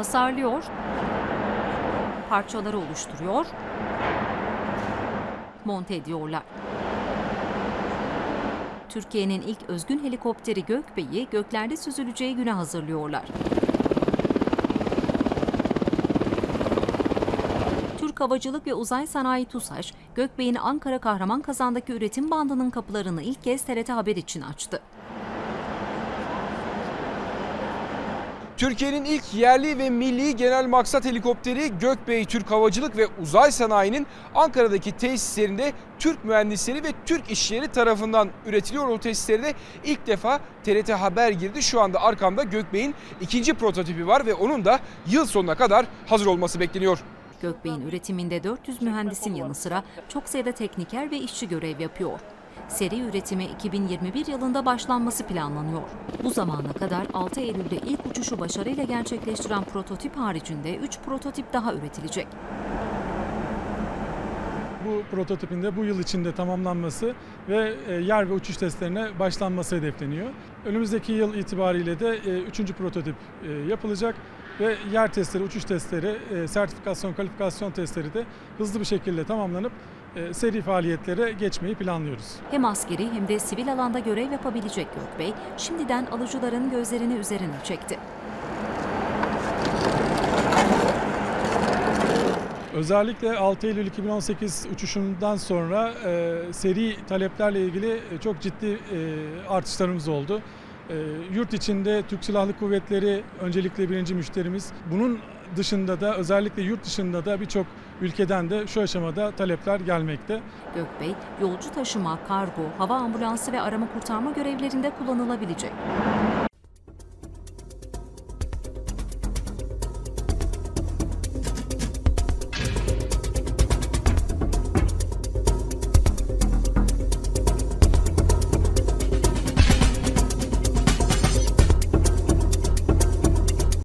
tasarlıyor, parçaları oluşturuyor, monte ediyorlar. Türkiye'nin ilk özgün helikopteri Gökbey'i göklerde süzüleceği güne hazırlıyorlar. Türk Havacılık ve Uzay Sanayi TUSAŞ, Gökbey'in Ankara Kahraman Kazan'daki üretim bandının kapılarını ilk kez TRT Haber için açtı. Türkiye'nin ilk yerli ve milli genel maksat helikopteri Gökbey Türk Havacılık ve Uzay Sanayi'nin Ankara'daki tesislerinde Türk mühendisleri ve Türk işçileri tarafından üretiliyor. O tesislerine ilk defa TRT Haber girdi. Şu anda arkamda Gökbey'in ikinci prototipi var ve onun da yıl sonuna kadar hazır olması bekleniyor. Gökbey'in üretiminde 400 mühendisin yanı sıra çok sayıda tekniker ve işçi görev yapıyor. Seri üretime 2021 yılında başlanması planlanıyor. Bu zamana kadar 6 Eylül'de ilk uçuşu başarıyla gerçekleştiren prototip haricinde 3 prototip daha üretilecek. Bu prototipin de bu yıl içinde tamamlanması ve e, yer ve uçuş testlerine başlanması hedefleniyor. Önümüzdeki yıl itibariyle de 3. prototip e, yapılacak ve yer testleri, uçuş testleri, e, sertifikasyon, kalifikasyon testleri de hızlı bir şekilde tamamlanıp e, seri faaliyetlere geçmeyi planlıyoruz. Hem askeri hem de sivil alanda görev yapabilecek Gökbey, şimdiden alıcıların gözlerini üzerine çekti. Özellikle 6 Eylül 2018 uçuşundan sonra e, seri taleplerle ilgili e, çok ciddi e, artışlarımız oldu. E, yurt içinde Türk Silahlı Kuvvetleri öncelikle birinci müşterimiz. Bunun dışında da özellikle yurt dışında da birçok ülkeden de şu aşamada talepler gelmekte. Gökbey, yolcu taşıma, kargo, hava ambulansı ve arama kurtarma görevlerinde kullanılabilecek.